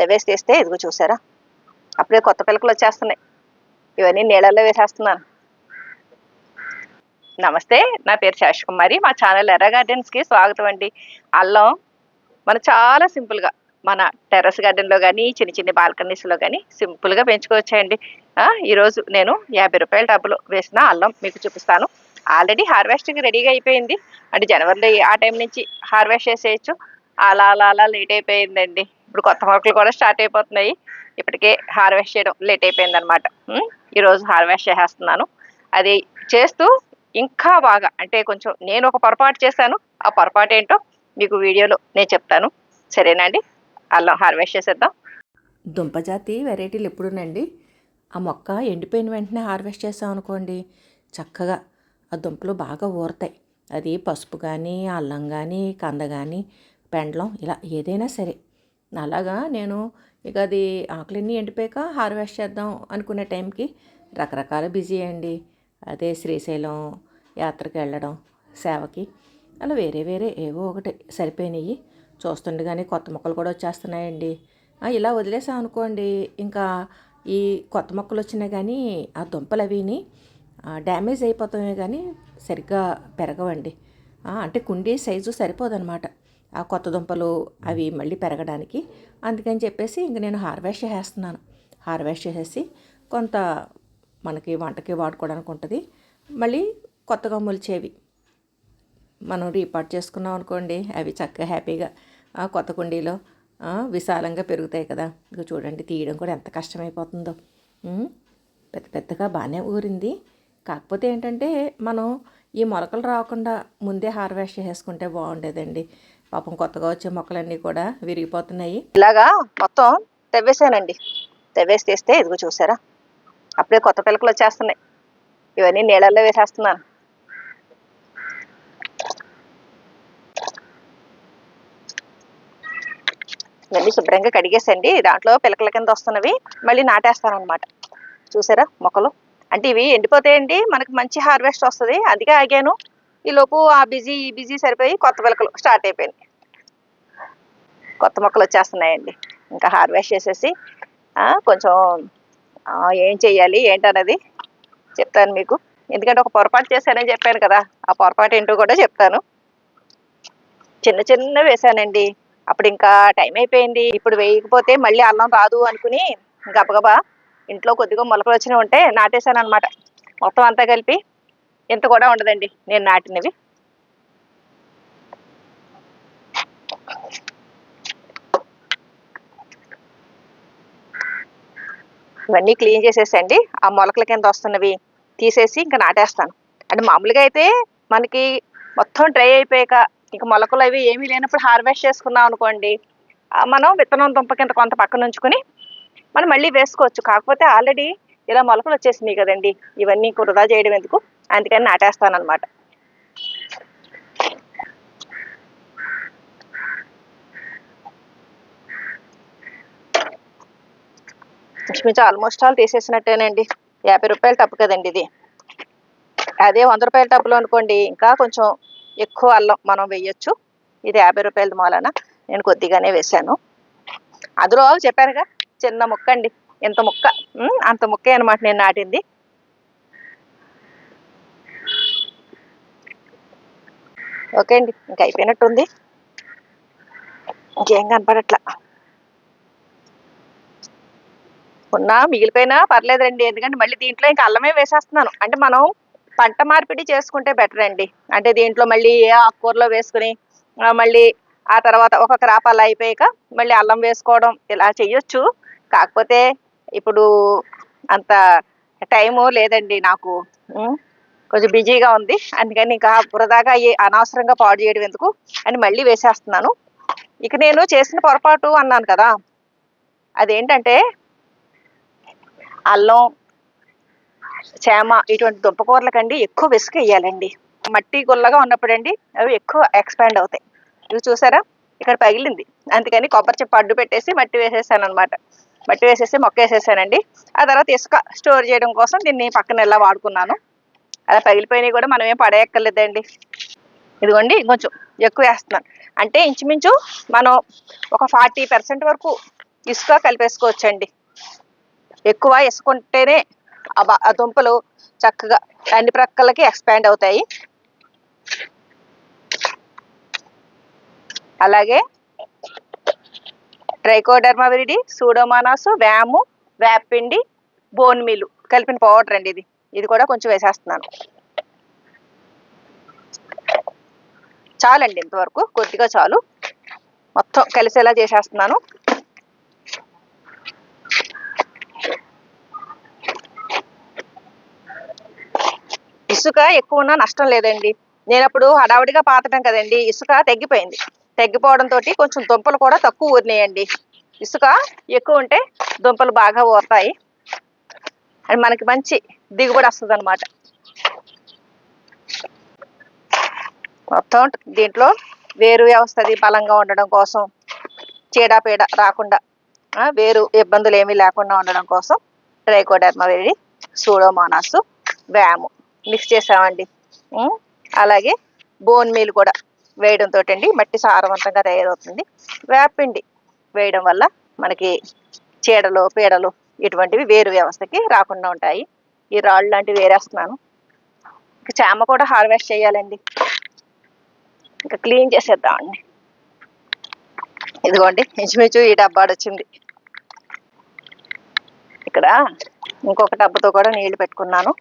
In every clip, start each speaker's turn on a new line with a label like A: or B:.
A: తెవేసి తీస్తే ఇదిగో చూసారా? అప్పుడే కొత్త పిల్లకలు వచ్చేస్తున్నాయి. ఇవన్నీ నీళ్ళల్లో వేసేస్తున్నాను. నమస్తే నా పేరు శేష్ కుమారి మా ఛానల్ ఎర్ర గార్డెన్స్కి స్వాగతం అండి. అల్లం మనం చాలా సింపుల్గా మన టెర్రస్ గార్డెన్లో కానీ చిన్న చిన్న బాల్కనీస్లో కానీ సింపుల్గా పెంచుకోవచ్చండి. ఈరోజు నేను యాభై రూపాయల డబ్బులు వేసిన అల్లం మీకు చూపిస్తాను. ఆల్రెడీ హార్వెస్టింగ్ రెడీగా అయిపోయింది. అంటే జనవరిలో ఆ టైం నుంచి హార్వెస్ట్ చేసేయచ్చు. అలా అలా అలా లేట్ అయిపోయిందండి. ఇప్పుడు కొత్త మొక్కలు కూడా స్టార్ట్ అయిపోతున్నాయి. ఇప్పటికే హార్వెస్ట్ చేయడం లేట్ అయిపోయింది అనమాట ఈరోజు హార్వెస్ట్ చేసేస్తున్నాను. అది చేస్తూ ఇంకా బాగా అంటే కొంచెం నేను ఒక పొరపాటు చేశాను. ఆ పొరపాటు ఏంటో మీకు వీడియోలో నేను చెప్తాను. సరేనండి అల్లం హార్వెస్ట్ చేసేద్దాం.
B: దుంపజాతి వెరైటీలు ఎప్పుడునండి? ఆ మొక్క ఎండిపోయిన వెంటనే హార్వెస్ట్ చేసాం అనుకోండి చక్కగా ఆ దుంపలు బాగా ఊరతాయి. అది పసుపు కానీ అల్లం కానీ కంద కానీ పెండలం ఇలా ఏదైనా సరే. అలాగా నేను ఇక అది ఆకులన్నీ ఎండిపోయాక హార్వెస్ట్ చేద్దాం అనుకునే టైంకి రకరకాల బిజీ అండి. అదే శ్రీశైలం యాత్రకి వెళ్ళడం సేవకి. అలా వేరే వేరే ఏవో ఒకటి సరిపోయినాయి. చూస్తుండగానే కొత్త మొక్కలు కూడా వచ్చేస్తున్నాయండి. ఇలా వదిలేసాం అనుకోండి. ఇంకా ఈ కొత్త మొక్కలు వచ్చినా కానీ ఆ దుంపలు అవిని డ్యామేజ్ అయిపోతామే కానీ సరిగ్గా పెరగవండి. అంటే కుండీ సైజు సరిపోదన్నమాట ఆ కొత్త దుంపలు అవి మళ్ళీ పెరగడానికి. అందుకని చెప్పేసి ఇంక నేను హార్వెస్ట్ చేసేస్తున్నాను. హార్వెస్ట్ చేసేసి కొంత మనకి వంటకి వాడుకోవడానికి ఉంటుంది. మళ్ళీ కొత్తగా మొలిచేవి. మనం రీపాట్ చేసుకున్నాం అనుకోండి అవి చక్కగా హ్యాపీగా ఆ కొత్త కుండీలో విశాలంగా పెరుగుతాయి కదా. ఇక చూడండి తీయడం కూడా ఎంత కష్టమైపోతుందో. పెద్ద పెద్దగా బాగానే ఊరింది. కాకపోతే ఏంటంటే మనం ఈ మొలకలు రాకుండా ముందే హార్వెస్ట్ చేసుకుంటే బాగుండేదండి. పాపం కొత్తగా వచ్చే మొక్కలన్నీ కూడా విరిగిపోతున్నాయి.
A: ఇలాగా మొత్తం తెవ్వేసానండి. తెవ్వేసి తీస్తే ఇదిగో చూసారా? అప్పుడే కొత్త పిలకలు వచ్చేస్తున్నాయి. ఇవన్నీ నీళ్ళల్లో వేసేస్తున్నాను. ఇవన్నీ శుభ్రంగా కడిగేసండి. దాంట్లో పిలకల కింద వస్తున్నవి మళ్ళీ నాటేస్తాను అనమాట చూసారా మొక్కలు? అంటే ఇవి ఎండిపోతాయండి. మనకి మంచి హార్వెస్ట్ వస్తుంది. అందుకే ఆగాను. ఈ లోపు ఆ బిజీ ఈ బిజీ సరిపోయి కొత్త పిలకలు స్టార్ట్ అయిపోయింది కొత్త మొక్కలు వచ్చేస్తున్నాయండి. ఇంకా హార్వెస్ట్ చేసేసి కొంచెం ఏం చెయ్యాలి ఏంటన్నది చెప్తాను మీకు. ఎందుకంటే ఒక పొరపాటు చేశానని చెప్పాను కదా ఆ పొరపాటు ఏంటో కూడా చెప్తాను. చిన్న చిన్న వేసానండి అప్పుడు ఇంకా టైం అయిపోయింది. ఇప్పుడు వేయకపోతే మళ్ళీ అల్లం రాదు అనుకుని గబగబా ఇంట్లో కొద్దిగా మొలకలు వచ్చినవి ఉంటే నాటేశాను అనమాట మొత్తం అంతా కలిపి ఇంత కూడా ఉండదండి. నేను నాటినవి. ఇవన్నీ క్లీన్ చేసేసండి ఆ మొలకల కింద వస్తున్నవి తీసేసి ఇంకా నాటేస్తాను. అంటే మామూలుగా అయితే మనకి మొత్తం డ్రై అయిపోయాక ఇంకా మొలకలు అవి ఏమీ లేనప్పుడు హార్వెస్ట్ చేసుకున్నాం అనుకోండి మనం విత్తనం దుంప కింద కొంత పక్కన ఉంచుకొని మనం మళ్ళీ వేసుకోవచ్చు. కాకపోతే ఆల్రెడీ ఇలా మొలకలు వచ్చేసినాయి కదండి. ఇవన్నీ వృధా చేయడం ఎందుకు? అందుకని నాటేస్తాను అనమాట ఇంచుమించు ఆల్మోస్ట్ ఆల్ తీసేసినట్టేనండి. యాభై రూపాయల టప్పు కదండి ఇది. అదే వంద రూపాయల టప్పులో అనుకోండి ఇంకా కొంచెం ఎక్కువ అల్లం మనం వేయొచ్చు. ఇది యాభై రూపాయల మూలన నేను కొద్దిగానే వేశాను. అందులో చెప్పారుగా చిన్న ముక్క అండి ఇంత ముక్క అంత ముక్కే అనమాట నేను నాటింది. ఓకే అండి ఇంకా అయిపోయినట్టుంది. ఇంకేం కనపడట్లా. ఉన్నా మిగిలిపోయినా పర్లేదండి ఎందుకంటే మళ్ళీ దీంట్లో ఇంకా అల్లమే వేసేస్తున్నాను. అంటే మనం పంట మార్పిడి చేసుకుంటే బెటర్ అండి. అంటే దీంట్లో మళ్ళీ ఏ ఆకుకూరలో వేసుకుని మళ్ళీ ఆ తర్వాత ఒక క్రాప్ అలా అయిపోయాక మళ్ళీ అల్లం వేసుకోవడం ఇలా చెయ్యొచ్చు. కాకపోతే ఇప్పుడు అంత టైము లేదండి నాకు. కొంచెం బిజీగా ఉంది. అందుకని ఇంకా వృధాగా అయ్యి అనవసరంగా పాడు చేయడం ఎందుకు అని మళ్ళీ వేసేస్తున్నాను. ఇక నేను చేసిన పొరపాటు అన్నాను కదా. అదేంటంటే అల్లం చేమ ఇటువంటి దుంపకూరలకండి ఎక్కువ విసుగు వేయాలండి. మట్టి గుల్లగా ఉన్నప్పుడండి అవి ఎక్కువ ఎక్స్పాండ్ అవుతాయి. ఇవి చూసారా? ఇక్కడ పగిలింది. అందుకని కొబ్బరి చెప్పు అడ్డు పెట్టేసి మట్టి వేసేసాను అనమాట మట్టి వేసేసి మొక్క వేసేసానండి ఆ తర్వాత ఇసుక స్టోర్ చేయడం కోసం దీన్ని పక్కన ఎలా వాడుకున్నాను. అలా పగిలిపోయినవి కూడా మనం ఏం పడేయక్కర్లేదండి. ఇదిగోండి కొంచెం ఎక్కువ వేస్తున్నాను. అంటే ఇంచుమించు మనం ఒక ఫార్టీ పర్సెంట్ వరకు ఇసుక కలిపేసుకోవచ్చండి. ఎక్కువ ఇసుకుంటేనే ఆ ఆ దుంపలు చక్కగా అన్ని ప్రక్కలకి ఎక్స్పాండ్ అవుతాయి. అలాగే ట్రైకోడర్మా విరిడి సూడోమానాసు వ్యాము వేపిండి బోన్ మీలు కలిపిన పౌడర్ అండి ఇది. ఇది కూడా కొంచెం వేసేస్తున్నాను. చాలండి ఇంతవరకు కొద్దిగా చాలు. మొత్తం కలిసేలా చేసేస్తున్నాను. ఇసుక ఎక్కువ ఉన్నా నష్టం లేదండి. నేను అప్పుడు హడావుడిగా పాతటం కదండి ఇసుక తగ్గిపోయింది తగ్గిపోవడంతో కొంచెం దుంపలు కూడా తక్కువ ఊరినాయండి. ఇసుక ఎక్కువ ఉంటే దుంపలు బాగా ఊరుతాయి. అండ్ మనకి మంచి దిగుబడి వస్తుంది అనమాట మొత్తం దీంట్లో వేరు వ్యవస్థది బలంగా ఉండడం కోసం చీడపీడ రాకుండా వేరు ఇబ్బందులు ఏమీ లేకుండా ఉండడం కోసం ట్రైకోడర్మా వేడి సూడోమోనాస్ వ్యాము మిక్స్ చేసామండి. అలాగే బోన్ మీల్ కూడా వేయడంతో అండి మట్టి సారవంతంగా తయారవుతుంది. వేపిండి వేయడం వల్ల మనకి చీడలు పీడలు ఇటువంటివి వేరు వ్యవస్థకి రాకుండా ఉంటాయి. ఈ రాళ్ళు లాంటివి వేరేస్తున్నాను. ఇంకా చామ కూడా హార్వెస్ట్ చేయాలండి. ఇంకా క్లీన్ చేసేద్దామండి ఇదిగోండి ఇంచుమించు ఈ డబ్బాడు వచ్చింది ఇక్కడ ఇంకొక డబ్బతో కూడా నీళ్ళు పెట్టుకున్నాను.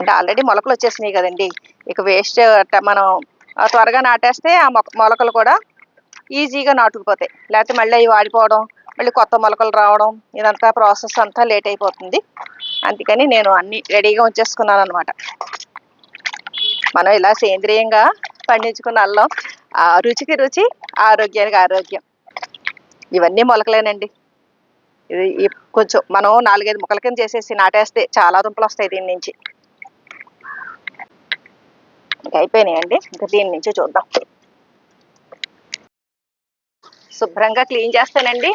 A: అంటే ఆల్రెడీ మొలకలు వచ్చేసినాయి కదండి. ఇక వేస్ట్ మనం త్వరగా నాటేస్తే ఆ మొక్క మొలకలు కూడా ఈజీగా నాటుకుపోతాయి. లేకపోతే మళ్ళీ అవి వాడిపోవడం మళ్ళీ కొత్త మొలకలు రావడం ఇదంతా ప్రాసెస్ అంతా లేట్ అయిపోతుంది. అందుకని నేను అన్ని రెడీగా ఉంచేసుకున్నాను అనమాట మనం ఇలా సేంద్రియంగా పండించుకున్న అల్లం ఆ రుచికి రుచి ఆరోగ్యానికి ఆరోగ్యం. ఇవన్నీ మొలకలేనండి. ఇది కొంచెం మనం నాలుగైదు మొక్కల కింద చేసేసి నాటేస్తే చాలా దుంపలు వస్తాయి దీని నుంచి. అయిపోయినాయండి. ఇంకా దీని నుంచి చూద్దాం. శుభ్రంగా క్లీన్ చేస్తానండి.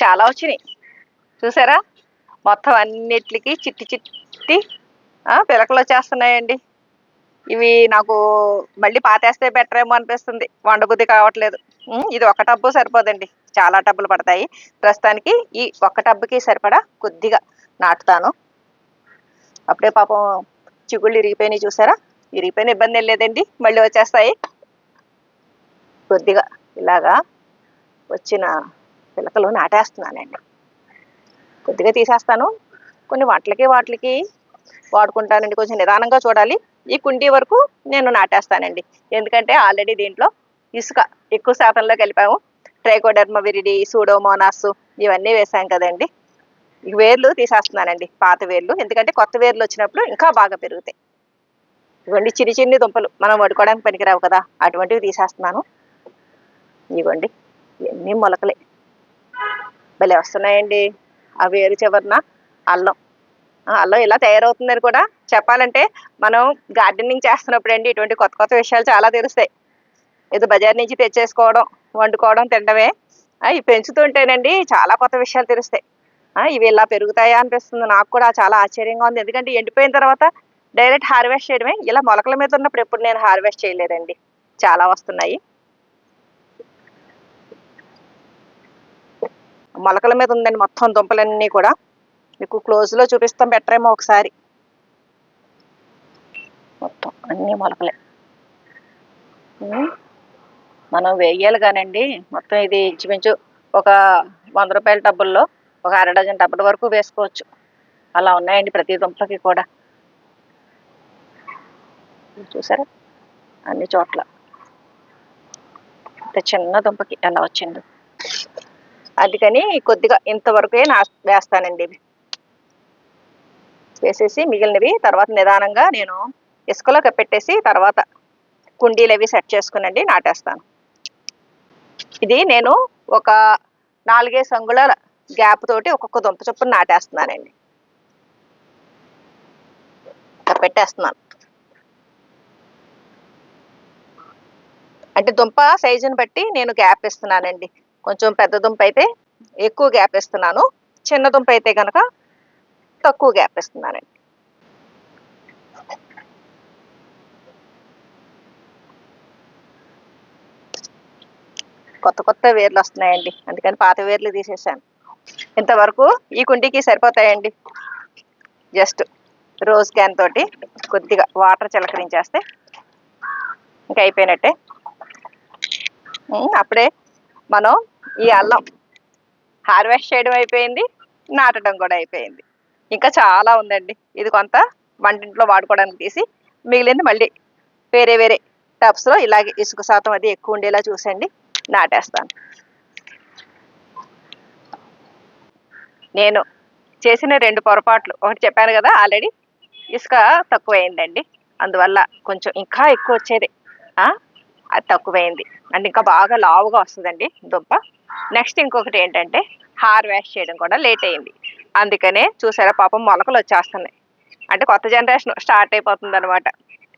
A: చాలా వచ్చినాయి. చూసారా? మొత్తం అన్నిటికి చిట్టి చిట్టి పిలకలు వచ్చేస్తున్నాయండి. ఇవి నాకు మళ్ళీ పాతేస్తే బెటర్ ఏమో అనిపిస్తుంది. వండబుద్ధి కావట్లేదు. ఇది ఒక టబ్బు సరిపోదండి. చాలా టబ్బులు పడతాయి. ప్రస్తుతానికి ఈ ఒక్క టబ్బుకి సరిపడా కొద్దిగా నాటుతాను. అప్పుడే పాపం చిగుళ్ళు ఇరిగిపోయినాయి చూసారా? ఇరిగిపోయిన ఇబ్బంది లేదండి. మళ్ళీ వచ్చేస్తాయి. కొద్దిగా. ఇలాగా వచ్చిన పిలకలు నాటేస్తున్నానండి. కొద్దిగా తీసేస్తాను. కొన్ని వాటికి వాటికి వాడుకుంటానండి. కొంచెం నిదానంగా చూడాలి. ఈ కుండీ వరకు నేను నాటేస్తానండి. ఎందుకంటే ఆల్రెడీ దీంట్లో ఇసుక ఎక్కువ శాతంలో కలిపాము ట్రైకోడర్మ విరిడి సూడోమోనాస్ ఇవన్నీ వేసాం కదండి. ఈ వేర్లు తీసేస్తున్నానండి. పాత వేర్లు. ఎందుకంటే కొత్త వేర్లు వచ్చినప్పుడు ఇంకా బాగా పెరుగుతాయి. ఇవ్వండి చిన్ని చిన్ని దుంపలు. మనం వడుకోవడానికి పనికిరావు కదా. అటువంటివి తీసేస్తున్నాను. ఇవ్వండి ఇవన్నీ మొలకలే. భలే వస్తున్నాయండి. ఆ వేరు చివరన అల్లం. ఆ, అల్లం ఇలా తయారవుతుందని కూడా చెప్పాలంటే మనం గార్డెనింగ్ చేస్తున్నప్పుడు అండి ఇటువంటి కొత్త కొత్త విషయాలు చాలా తెలుస్తాయి. ఏదో బజార్ నుంచి తెచ్చేసుకోవడం వండుకోవడం తినడమే ఇవి పెంచుతుంటేనండి చాలా కొత్త విషయాలు తెలుస్తాయి. ఇవి ఇలా పెరుగుతాయా అనిపిస్తుంది. నాకు కూడా చాలా ఆశ్చర్యంగా ఉంది. ఎందుకంటే ఎండిపోయిన తర్వాత డైరెక్ట్ హార్వెస్ట్ చేయడమే. ఇలా మొలకల మీద ఉన్నప్పుడు ఎప్పుడు నేను హార్వెస్ట్ చేయలేదండి. చాలా వస్తున్నాయి. మొలకల మీద ఉందండి మొత్తం దుంపలన్నీ కూడా. మీకు క్లోజ్లో చూపిస్తాం బెటర్ ఏమో ఒకసారి. మొత్తం అన్ని మొలకలే. మనం వేయాలి కానండి మొత్తం ఇది ఇంచుమించు ఒక వంద రూపాయల డబ్బుల్లో ఒక అర డజన్ టబ్బుల వరకు వేసుకోవచ్చు. అలా ఉన్నాయండి ప్రతి దుంపలకి కూడా. చూసారా? అన్ని చోట్ల. చిన్న దుంపకి ఎలా వచ్చింది. అందుకని కొద్దిగా ఇంతవరకే నా వేస్తానండి ఇవి. వేసేసి మిగిలినవి తర్వాత నిదానంగా నేను ఇసుకలో పెట్టేసి తర్వాత కుండీలు అవి సెట్ చేసుకునండి నాటేస్తాను. ఇది నేను ఒక నాలుగైదు సంగుళాల గ్యాప్ తోటి ఒక్కొక్క దుంప చొప్పున నాటేస్తున్నానండి. పెట్టేస్తున్నాను అంటే దుంప సైజుని బట్టి నేను గ్యాప్ ఇస్తున్నానండి. కొంచెం పెద్ద దుంప అయితే ఎక్కువ గ్యాప్ ఇస్తున్నాను. చిన్న దుంప అయితే కనుక తక్కువ గ్యాప్ ఇస్తున్నానండి. కొత్త కొత్త వేర్లు వస్తున్నాయండి. అందుకని పాత వేర్లు తీసేసాను ఇంతవరకు ఈ కుండీకి సరిపోతాయండి. జస్ట్ రోజ్ క్యాన్ తోటి కొద్దిగా వాటర్ చిలకరించేస్తే ఇంకా అయిపోయినట్టే. అప్పుడే మనం ఈ అల్లం హార్వెస్ట్ చేయడం అయిపోయింది నాటడం కూడా అయిపోయింది. ఇంకా చాలా ఉందండి. ఇది కొంత వంటింట్లో వాడుకోవడానికి తీసి మిగిలింది మళ్ళీ వేరే వేరే టబ్స్లో ఇలాగే ఇసుక శాతం అది ఎక్కువ ఉండేలా చూసండి నాటేస్తాను. నేను చేసిన రెండు పొరపాట్లు ఒకటి చెప్పాను కదా ఆల్రెడీ ఇసుక తక్కువైందండి. అందువల్ల కొంచెం ఇంకా ఎక్కువ వచ్చేది. అది తక్కువైంది. అంటే ఇంకా బాగా లావుగా వస్తుందండి దుంప నెక్స్ట్ ఇంకొకటి ఏంటంటే హార్వెస్ట్ చేయడం కూడా లేట్ అయింది. అందుకనే చూసారా పాపం మొలకలు వచ్చేస్తున్నాయి. అంటే కొత్త జనరేషన్ స్టార్ట్ అయిపోతుంది అనమాట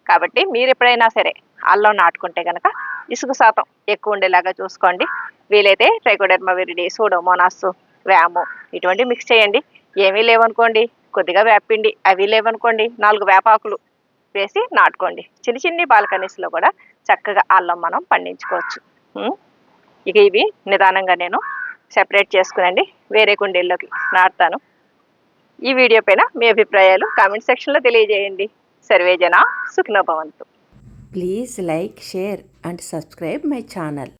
A: కాబట్టి మీరు ఎప్పుడైనా సరే అల్లం నాటుకుంటే కనుక ఇసుక శాతం ఎక్కువ ఉండేలాగా చూసుకోండి. వీలైతే ట్రైకోడెర్మా విరిడి సూడోమోనాస్ వ్యాము ఇటువంటి మిక్స్ చేయండి. ఏమీ లేవనుకోండి కొద్దిగా వేపిండి అవి లేవనుకోండి నాలుగు వేపాకులు వేసి నాటుకోండి. చిన్న చిన్ని బాల్కనీస్లో కూడా చక్కగా అల్లం మనం పండించుకోవచ్చు. ఇక ఇవి నిదానంగా నేను సెపరేట్ చేసుకునండి. వేరే కుండీల్లోకి నాటుతాను. ఈ వీడియో పైన మీ అభిప్రాయాలు కామెంట్ సెక్షన్లో తెలియజేయండి. సర్వేజన Sukhinobhavantu
B: please like share and subscribe my channel